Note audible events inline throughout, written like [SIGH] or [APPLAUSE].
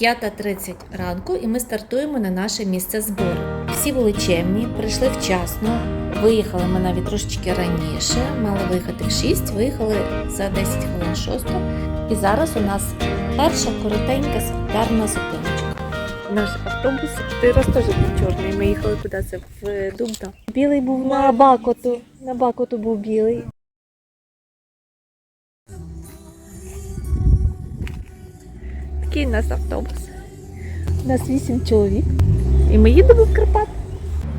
5.30 ранку, і ми стартуємо на наше місце збору. Всі були чемні, прийшли вчасно. Виїхали ми навіть трошечки раніше. Мали виїхати в 6, виїхали за 10 хвилин 6. І зараз у нас перша коротенька солідарна зупиночка. Наш автобус раз теж був чорний. Ми їхали кудись в Дубно. Білий був на Бакоту. На Бакоту був білий. Такий у нас автобус. У нас вісім чоловік. І ми їдемо в Карпат.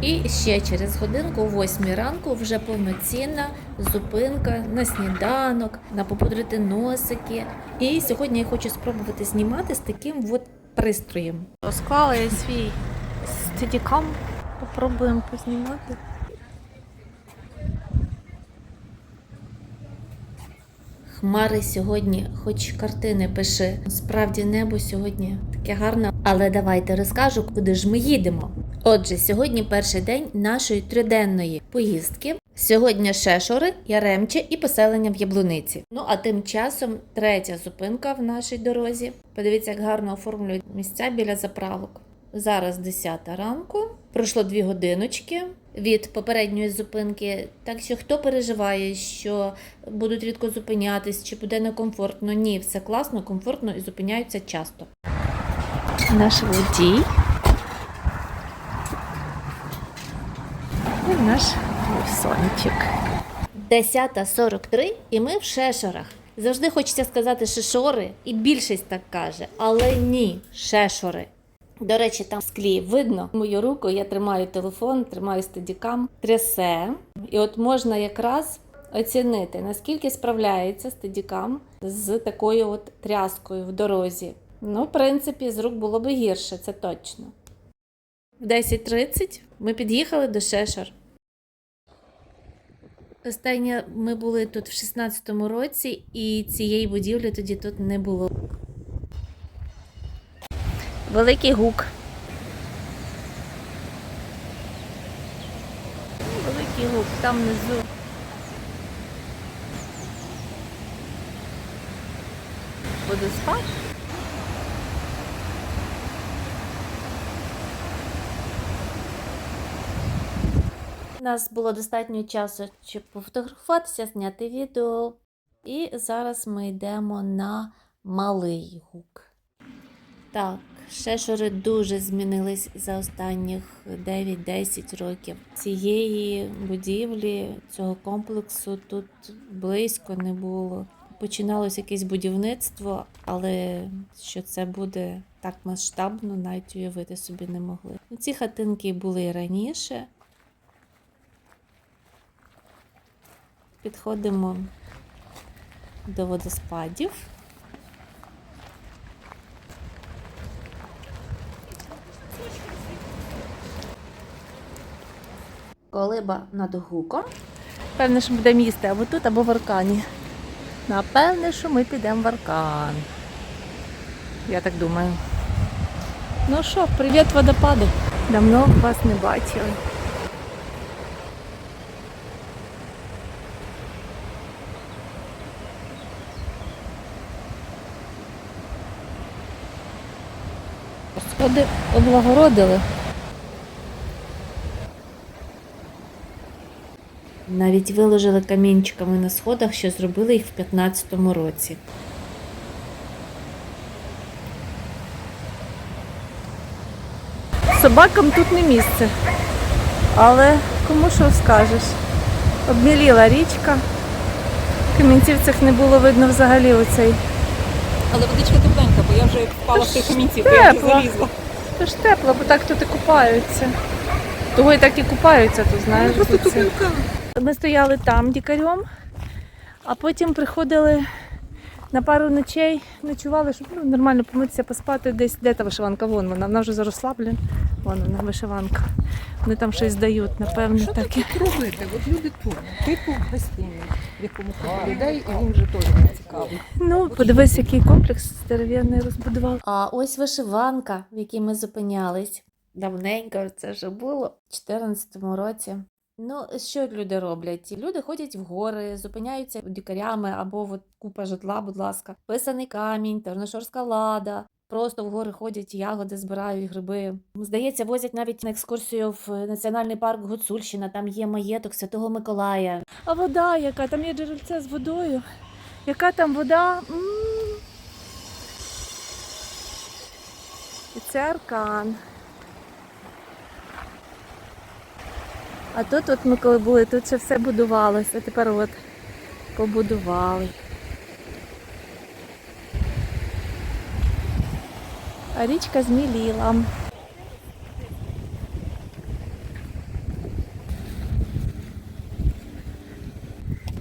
І ще через годинку, о 8 ранку, вже повноцінна зупинка на сніданок, на попудрити носики. І сьогодні я хочу спробувати знімати з таким от пристроєм. Розклала я свій стедікам. Попробуємо познімати. Хмари сьогодні, хоч картини пиши. Справді небо сьогодні таке гарне. Але давайте розкажу, куди ж ми їдемо. Отже, сьогодні перший день нашої триденної поїздки. Сьогодні Шешори, Яремче і поселення в Яблуниці. Ну а тим часом третя зупинка в нашій дорозі. Подивіться, як гарно оформлюють місця біля заправок. Зараз 10 ранку. Пройшло дві годиночки від попередньої зупинки. Так що хто переживає, що будуть рідко зупинятись, чи буде некомфортно? Ні, все класно, комфортно і зупиняються часто. Наш водій. І наш сонечок. 10.43 і ми в Шешорах. Завжди хочеться сказати шешори, і більшість так каже, але ні, шешори. До речі, там в склі видно мою руку, я тримаю телефон, тримаю стедікам, трясе. І от можна якраз оцінити, наскільки справляється стедікам з такою от тряскою в дорозі. Ну, в принципі, з рук було би гірше, це точно. В 10.30 ми під'їхали до Шешор. Останнє ми були тут в 16-му році, і цієї будівлі тоді тут не було. Великий гук. Великий гук, там внизу. Водоспад. У нас було достатньо часу, щоб пофотографуватися, зняти відео. І зараз ми йдемо на малий гук. Так, шешори дуже змінились за останніх 9-10 років. Цієї будівлі, цього комплексу тут близько не було. Починалось якесь будівництво, але що це буде так масштабно, навіть уявити собі не могли. Ну, Ці хатинки були і раніше. Підходимо до водоспадів. Колиба над гуком. Певне, що будемо їсти або тут, або в Аркані. Напевне, що ми підемо в Аркан. Я так думаю. Ну що, привіт, водопади. Давно вас не бачили. Сходи облагородили. Навіть виложили камінчиками на сходах, що зробили їх в 15-му році. Собакам тут не місце. Але кому що скажеш? Обміліла річка. В камінцівцях не було видно взагалі оцей. Але водичка тепленька, бо я вже впала в Та той ж камінці, бо я вже тепло. залізла. Це ж тепло, бо так тут і купаються. Того і так і купаються, тут знаєш. Просто тут це. Ми стояли там дікарем, а потім приходили на пару ночей, ночували, щоб ну, нормально помитися, поспати десь. Де та вишиванка? Вон вона, вона вже заросла, блін. Вон вона вишиванка. Вони там щось дають, напевне, Що таке. тут робити? От люди тут, типу гостиниць, в якому купа людей, і він вже теж не цікавий. Ну, подивись, який комплекс дерев'яний розбудував. А ось вишиванка, в якій ми зупинялись. Давненько це вже було в 2014 році. Ну, що люди роблять? Люди ходять в гори, зупиняються дікарями або от купа житла, будь ласка, писаний камінь, терношорська лада. Просто в гори ходять, ягоди збирають, гриби. Здається, возять навіть на екскурсію в національний парк Гуцульщина. Там є маєток Святого Миколая. А вода, яка там є джерельце з водою. Яка там вода? м І це аркан. А тут, от ми коли були, тут ще все будувалося, тепер от побудували. А річка зміліла.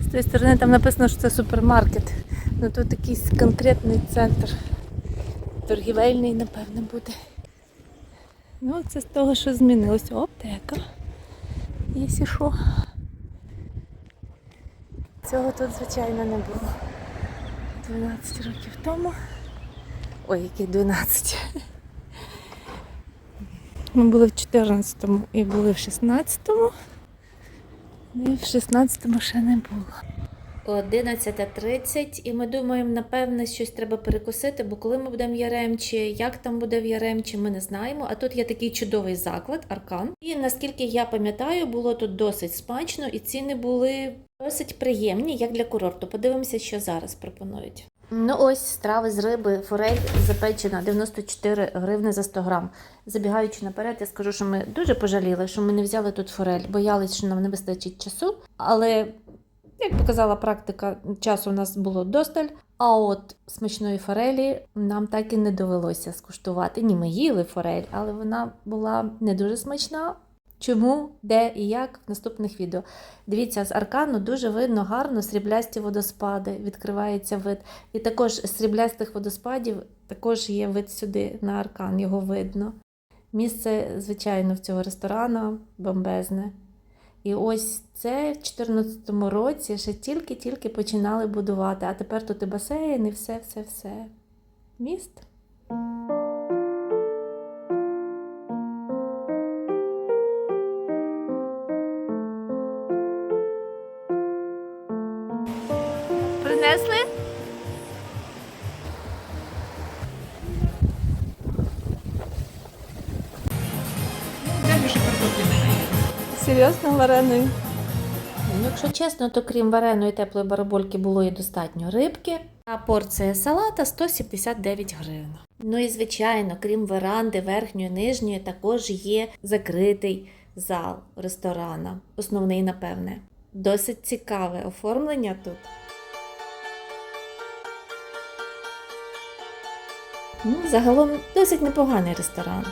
З тієї сторони там написано, що це супермаркет. Ну тут якийсь конкретний центр. Торгівельний, напевно, буде. Ну, це з того, що змінилося. Аптека. Якщо що. Цього тут, звичайно, не було. 12 років тому. Ой, які 12. Ми були в 14-му і були в 16-му. Ну, І в 16-му ще не було. 11.30 і ми думаємо, напевне, щось треба перекусити, бо коли ми будемо в Яремчі, як там буде в Яремчі, ми не знаємо. А тут є такий чудовий заклад, Аркан. І наскільки я пам'ятаю, було тут досить смачно, і ціни були досить приємні, як для курорту. Подивимося, що зараз пропонують. Ну ось страви з риби, форель запечена 94 гривни за 100 грам. Забігаючи наперед, я скажу, що ми дуже пожаліли, що ми не взяли тут форель, боялись, що нам не вистачить часу. Але, як показала практика, часу у нас було досталь. А от смачної форелі нам так і не довелося скуштувати. Ні, ми їли форель, але вона була не дуже смачна. Чому, де і як в наступних відео. Дивіться, з аркану дуже видно гарно сріблясті водоспади, відкривається вид. І також з сріблястих водоспадів також є вид сюди на аркан, його видно. Місце, звичайно, в цього ресторану бомбезне. І ось це в 2014 році ще тільки-тільки починали будувати, а тепер тут і басейн, і все, все, все. Міст. Вареною? Ну, якщо чесно, то крім вареної теплої барабольки було і достатньо рибки. А порція салата 179 гривень. Ну і звичайно, крім веранди, верхньої, нижньої, також є закритий зал ресторана. Основний, напевне. Досить цікаве оформлення тут. Ну, загалом досить непоганий ресторан.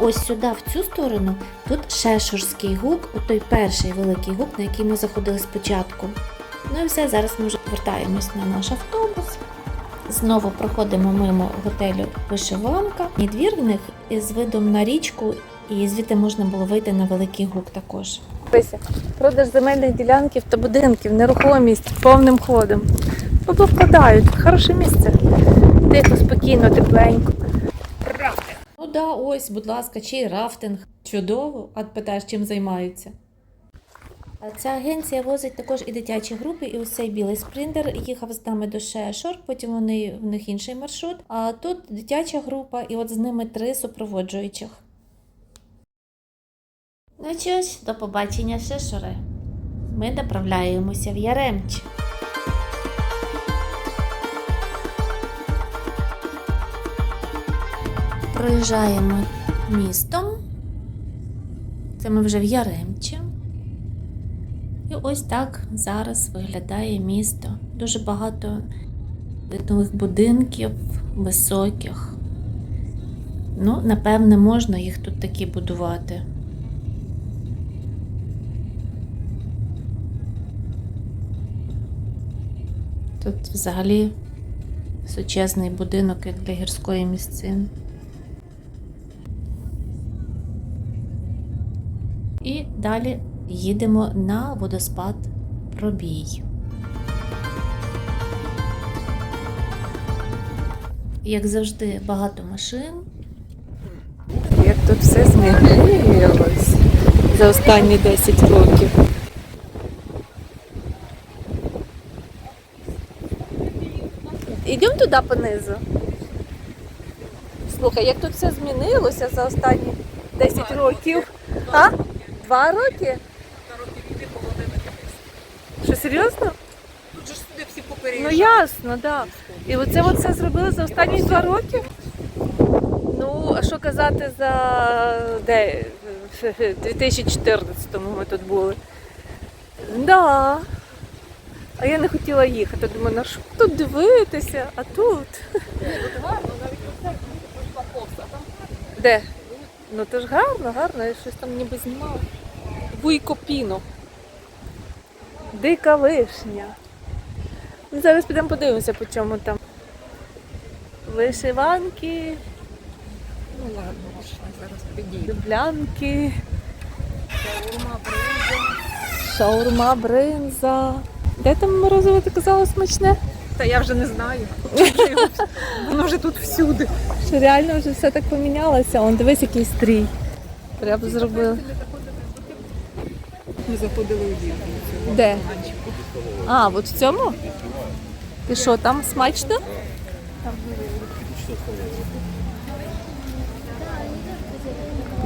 Ось сюди, в цю сторону, тут Шешурський гук, той перший великий гук, на який ми заходили спочатку. Ну і все, зараз ми вже повертаємось на наш автобус. Знову проходимо мимо готелю Вишиванка. І двір в них із видом на річку, і звідти можна було вийти на великий гук також. Продаж земельних ділянків та будинків, нерухомість повним ходом. Повкладають, хороше місце. Тихо, спокійно, тепленько. Да, ось, будь ласка, чий рафтинг. Чудово, а питаєш, чим займаються. Ця агенція возить також і дитячі групи, і ось цей білий спринтер їхав з нами до Шешор, потім вони в них інший маршрут. А тут дитяча група, і от з ними три супроводжуючих. Ну що ж, до побачення, Шешори. Ми направляємося в Яремчі. Проїжджаємо містом. Це ми вже в Яремчі. І ось так зараз виглядає місто. Дуже багато нових будинків, високих. Ну, напевне, можна їх тут такі будувати. Тут взагалі сучасний будинок як для гірської місцини. Далі їдемо на водоспад Пробій. Як завжди, багато машин. Як тут все змінилось за останні 10 років. Йдемо туди понизу. Слухай, як тут все змінилося за останні 10 років. А? Два роки? Що серйозно? Тут же ж сюди всі Ну ясно, так. Да. І оце от все зробили за останні два роки. Ну, а що казати за де? В 2014-му ми тут були. Да. А я не хотіла їхати. Думаю, на що тут дивитися, а тут. Де? Ну то ж гарно, гарно, я щось там ніби знімала. Вуйкопіно. Дика вишня. Ну, Зараз підемо подивимося, по чому там. Вишиванки, Ну ладно, зараз підійду. дублянки, Шаурма, бринза. шаурма, бринза. Де там морозиво ти казала смачне? Та я вже не знаю. [LAUGHS] Воно вже тут всюди. Що реально вже все так помінялося. Он дивись, який стрій. Прямо зробили. Ми заходили у дірку. Де? А, от в цьому? І що, там смачно?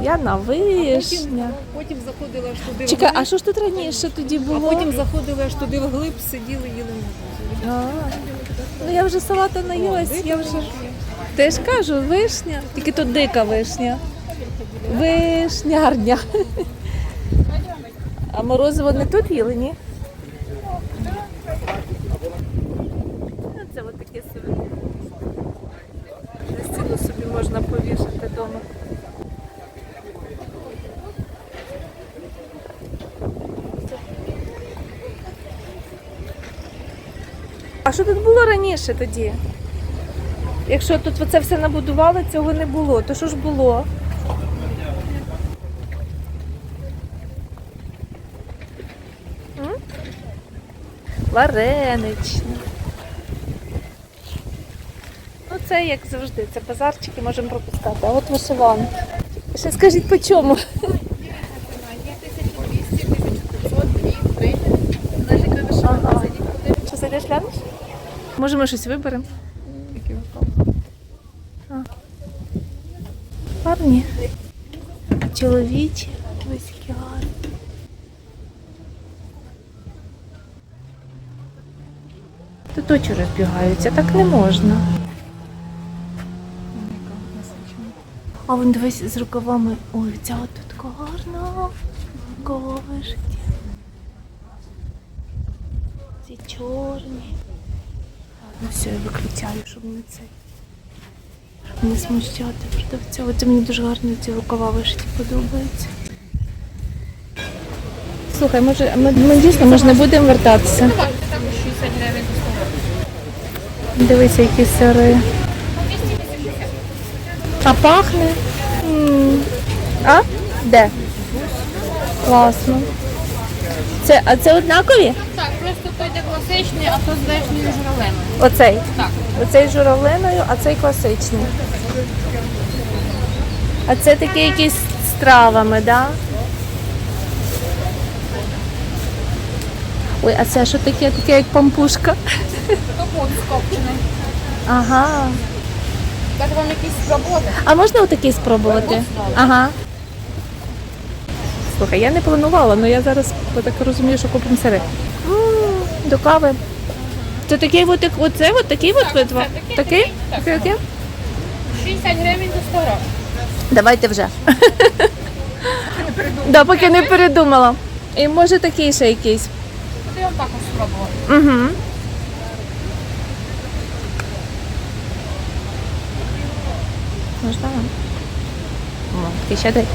Яна вишня. Потім заходили аж туди Чекай, а що ж тут раніше тоді а було? потім заходили аж туди вглиб, сиділи, їли морозиво. А, ну я вже салата наїлась, я вже. Ти ж кажу, вишня. Тільки тут дика вишня. Вишнярня. А морозиво не тут їли, ні? Це от таке собі. На стіну собі можна повішати вдома. А що тут було раніше тоді? Якщо тут це все набудували, цього не було, то що ж було? Вареничне. Ну, це як завжди, це базарчики можемо пропускати. А от вишиванки. Ще скажіть по чому? Ага. Що зайдеш глянеш? Може ми щось виберемо? Гарні. Чоловічі. Ось які гарні. Тут розбігаються, так не можна. А вон дивись з рукавами. Ой, ця от тут гарна. Ковишки. Ці чорні. Ну все, я виключаю, щоб не цей. Щоб не смущати продавця. Оце мені дуже гарно ці рукава вишиті подобаються. Слухай, може, ми, ми дійсно може не будемо вертатися. Дивися, які сири. А пахне? А? Де? Класно. Це, а це однакові? Так, просто той де класичний, а то з верхньою журавлиною. Оцей. Так. Оцей з журавлиною, а цей класичний. А це такі якісь з травами, так? Да? Ой, а це що таке? Таке як пампушка. Капот скопчений. Ага. Так вам якісь спробувати? А можна отакий спробувати? Ага. Слухай, я не планувала, але я зараз я так розумію, що купимо сири. М, До кави. Це такий от, оце от такий от вид? такий, Такий? Такий, окей? 60 гривень за 100 гривень. Давайте вже. Да, поки не передумала. І може такий ще якийсь. Також спробувати? Угу. Можна вам? О, ще дай.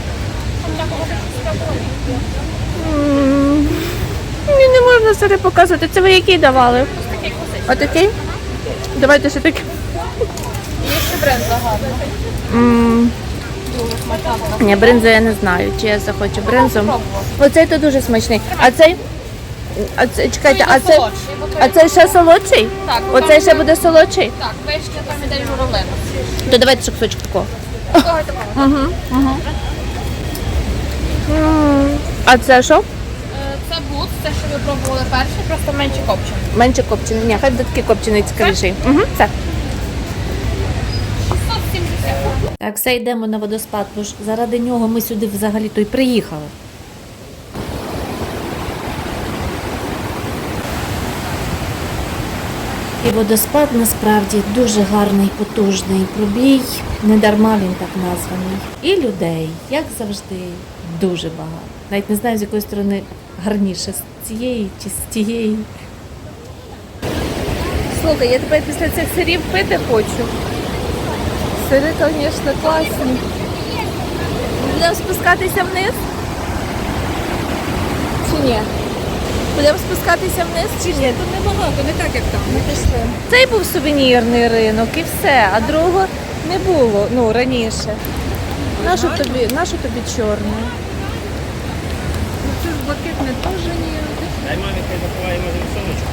Мені не можна сири показувати. Це ви який давали? Ось такий класичний. Отакий? Давайте ще такий. Є ще. М, дуже смачна. Ні, бринзу я не знаю, чи я захочу бринзу. Оцей то дуже смачний. А цей. А це, чекайте, а це, а цей ще солодший? Так, Оцей ще буде солодший? Так, вишня там іде журавлина. То давайте ще кусочок такого. Такого такого. А це що? Е, Це бут, це що ви пробували перший, просто менше копчений. Менше копчений. Ні, хай буде такий копчений цікавіший. Угу, це. 670. Так, все йдемо на водоспад, бо ж заради нього ми сюди взагалі то й приїхали. І водоспад насправді дуже гарний, потужний пробій. Не дарма він так названий. І людей, як завжди, дуже багато. Навіть не знаю, з якої сторони гарніше, з цієї чи з тієї. Слухай, я тепер після цих сирів пити хочу. Сири, звісно, класні. Будемо спускатися вниз? Чи ні? Будемо спускатися вниз чи ні? Тут небагато, не так, як там. Ми пішли. Цей був сувенірний ринок і все, а другого не було ну, раніше. Нашу тобі, нашу тобі чорну. Ну, Це ж блакитне теж ні. Дай мамі хай заховаємо може сонечко.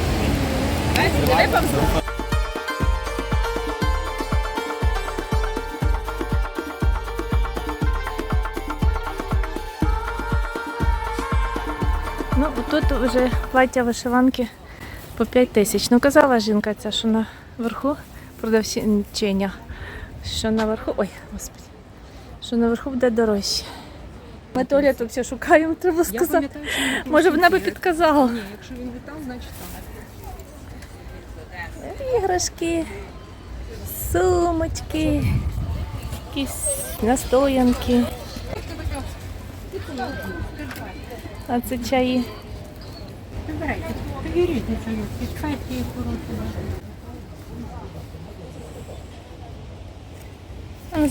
Ну, тут вже плаття вишиванки по 5 тисяч. Ну, казала жінка ця, що наверху продавчиня, що наверху. Ой, господи, що наверху буде дорожче. Ми туалет все шукаємо, треба сказати. ми Може, вона би підказала. Ні, якщо він там, значить там. Іграшки, сумочки, якісь настоянки. А це чаї.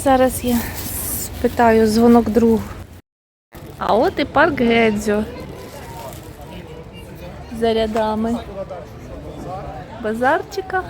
Зараз я спитаю дзвонок другу. А от і парк Гедзьо. За рядами базарчика.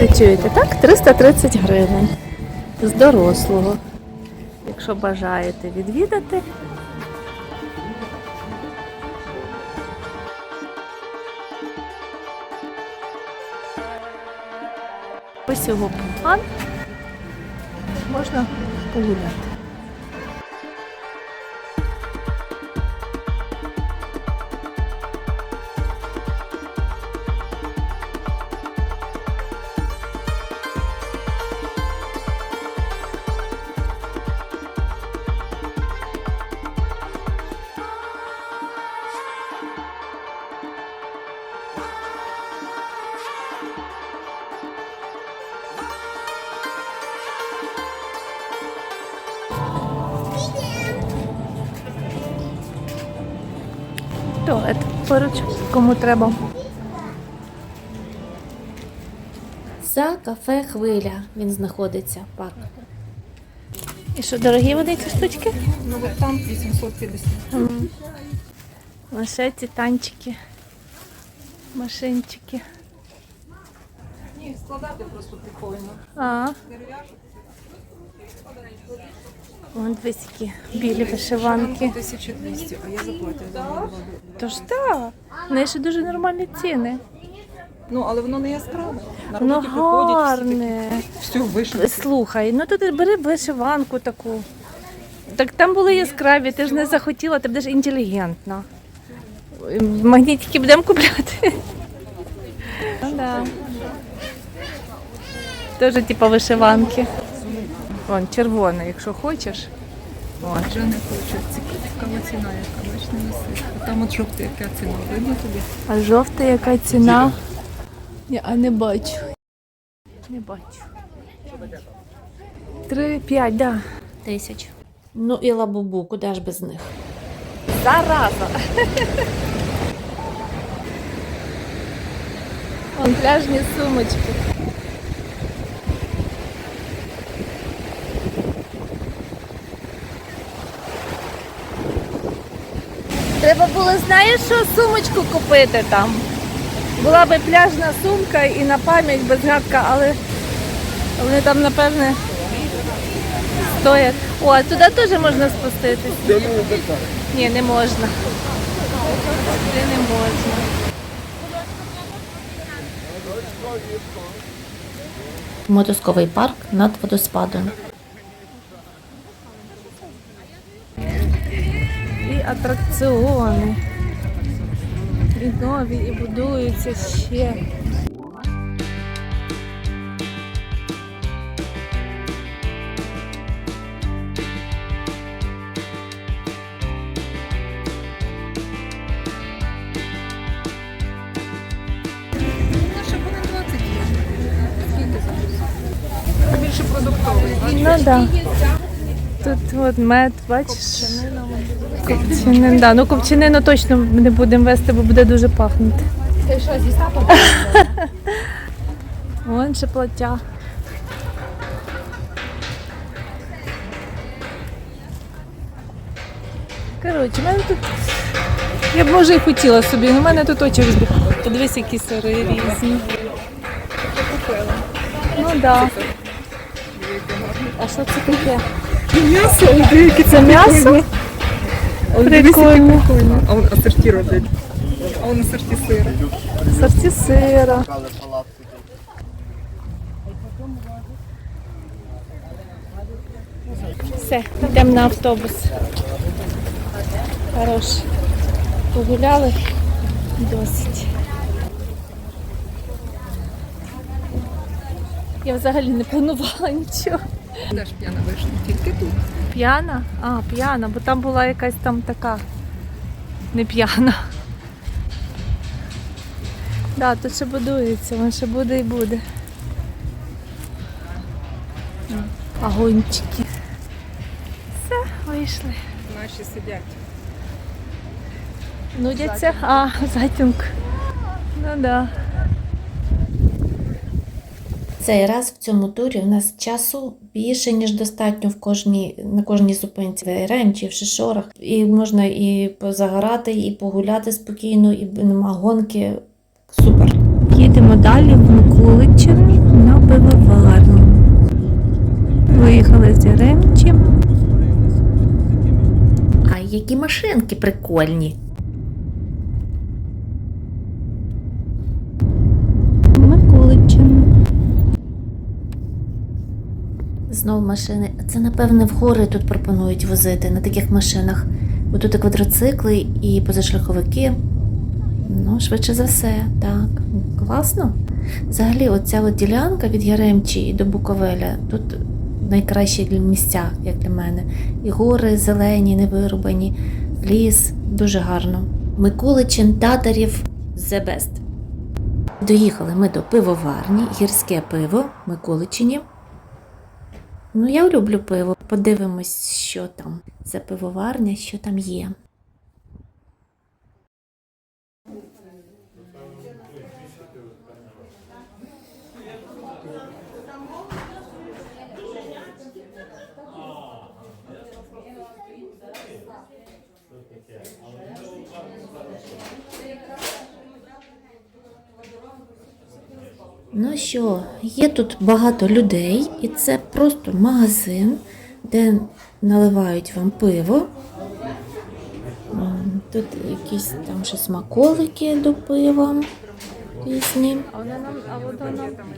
Ви чуєте, так? 330 гривень з дорослого. Якщо бажаєте відвідати. Ось його план. Можна погуляти. Поруч, кому треба. За кафе Хвиля він знаходиться парк. І що, дорогі вони ці штучки? Ну от там 850. А ще ці танчики, машинчики. Ні, складати просто прикольно. А. Вон які білі вишиванки. 1200, а я заплатила. Тож так, в неї ще дуже нормальні ціни. Ну, але воно не яскраве. На Воно роботі приходять, всі такі, гарне. все вийшло. Слухай, ну то ти бери вишиванку таку. Так там були яскраві, ти ж не захотіла, ти будеш інтелігентна. Магнітики будемо купляти. Да. Теж типу вишиванки. Вон, червона, якщо хочеш. Вже не хочу. Цікава ціна, яка бач, не висить. А Там от жовта яка ціна, видно тобі? А жовта яка ціна? Я а не бачу. Не бачу. Три, п'ять, да. Тисяч. Ну і лабубу, куди ж без них? Зараза. Вон пляжні сумочки. Треба було, знаєш, що сумочку купити там. Була би пляжна сумка і на пам'ять безгадка, але вони там, напевне, стоять. О, а туди теж можна спуститись. Ні, не можна. Туди не можна. Мотузковий парк над водоспадом. Атракціони. І нові, і будуються ще. Наша вони 20 є. Скільки зараз? Більше продуктовий. Ну. Да. Тут от мед, бачиш? Копченин, да. Ну копченину точно не будемо вести, бо буде дуже пахнути. Ти що, зі стапом? [LAUGHS] Вон ще плаття. Коротше, в мене тут. Я б може і хотіла собі, але в мене тут очі розбіг. Подивись, які сири різні. Ну так. Да. А що це таке? М'ясо, деякі Це м'ясо? Прикольно. прикольно. А он асорті роблять. А он асорті сира. Сорті сира. Все, йдемо на автобус. Хорош. Погуляли досить. Я взагалі не планувала нічого. Де ж п'яна вишня? Тільки тут. П'яна? А, п'яна, бо там була якась там така не п'яна. Да, тут ще будується, воно ще буде і буде. Агончики. Все, вийшли. Наші сидять. Нудяться. А, затінок. Ну так. Да. Цей раз в цьому турі в нас часу більше, ніж достатньо в кожній, на кожній зупинці в Ремчі, в Шишорах. І можна і позагорати, і погуляти спокійно, і нема гонки. Супер. Їдемо далі в Микуличин на пивоварню. Виїхали з Яремчі. А які машинки прикольні. Знов машини. Це, напевне, в гори тут пропонують возити на таких машинах. Бо тут і квадроцикли, і позашляховики. Ну, швидше за все, так. Класно. Взагалі, оця от ділянка від Яремчі до Буковеля тут найкращі місця, як для мене. І гори зелені, невирубані, ліс дуже гарно. Микуличин, татарів the best. Доїхали ми до пивоварні, гірське пиво, Микуличині. Ну, я люблю пиво. Подивимось, що там за пивоварня, що там є. Ну що, є тут багато людей, і це просто магазин, де наливають вам пиво. Тут якісь там ще смаколики до пива різні.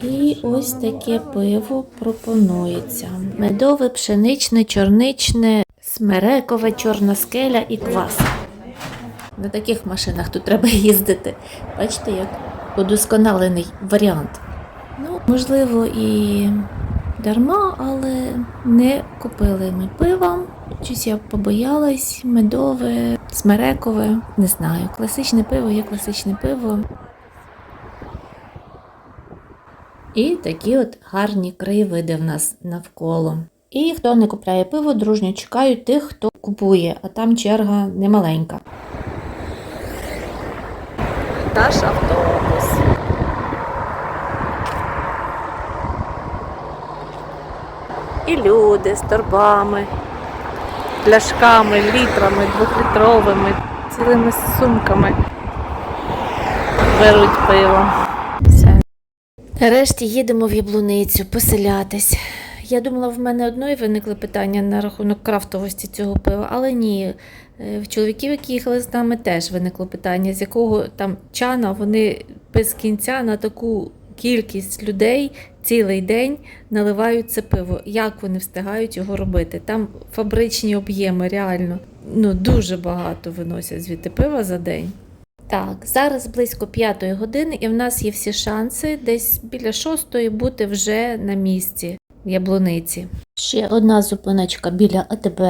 І ось таке пиво пропонується: медове, пшеничне, чорничне, смерекове, чорна скеля і квас. На таких машинах тут треба їздити. Бачите, як удосконалений варіант. Можливо, і дарма, але не купили ми пива. Щось я побоялась, медове, смерекове, не знаю. Класичне пиво є класичне пиво. І такі от гарні краєвиди в нас навколо. І хто не купляє пиво, дружньо чекають тих, хто купує, а там черга немаленька. Наш автобус. І люди з торбами, пляшками, літрами, двохлітровими, цілими сумками беруть пиво. Все. Нарешті їдемо в Яблуницю поселятись. Я думала, в мене одної виникли питання на рахунок крафтовості цього пива, але ні. Е, В чоловіків, які їхали з нами, теж виникло питання, з якого там чана вони без кінця на таку кількість людей цілий день наливають це пиво. Як вони встигають його робити? Там фабричні об'єми, реально. Ну, дуже багато виносять звідти пива за день. Так, зараз близько п'ятої години, і в нас є всі шанси десь біля шостої бути вже на місці в Яблуниці. Ще одна зупиночка біля АТБ.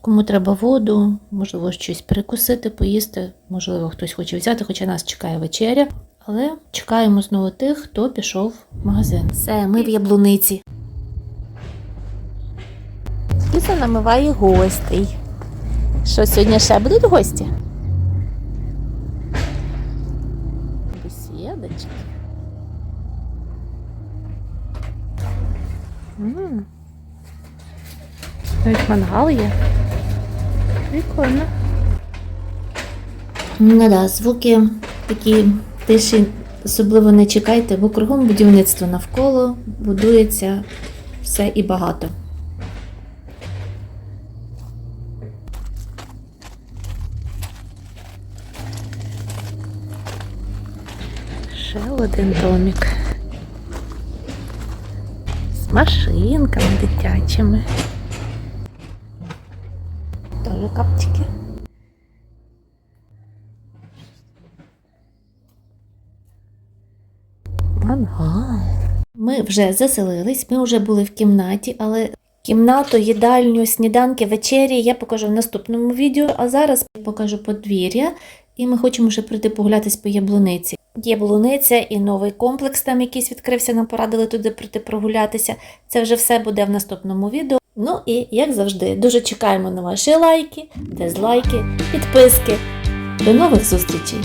Кому треба воду, можливо, щось перекусити, поїсти. Можливо, хтось хоче взяти, хоча нас чекає вечеря. Але чекаємо знову тих, хто пішов в магазин. Все, ми в Яблуниці. Ліза намиває гостей. Що сьогодні ще будуть гості? Бесідочки. Навіть мангал є. Прикольно. Ну да, звуки такі тиші особливо не чекайте, бо кругом будівництво навколо будується все і багато. Ще один домик. З машинками дитячими. Тоже каптики. Мангал. Ми вже заселились, ми вже були в кімнаті, але кімнату, їдальню, сніданки, вечері я покажу в наступному відео, а зараз покажу подвір'я, і ми хочемо вже прийти погулятись по яблуниці. Яблуниця і новий комплекс там якийсь відкрився, нам порадили туди прийти прогулятися. Це вже все буде в наступному відео. Ну і як завжди, дуже чекаємо на ваші лайки, дизлайки, підписки. До нових зустрічей!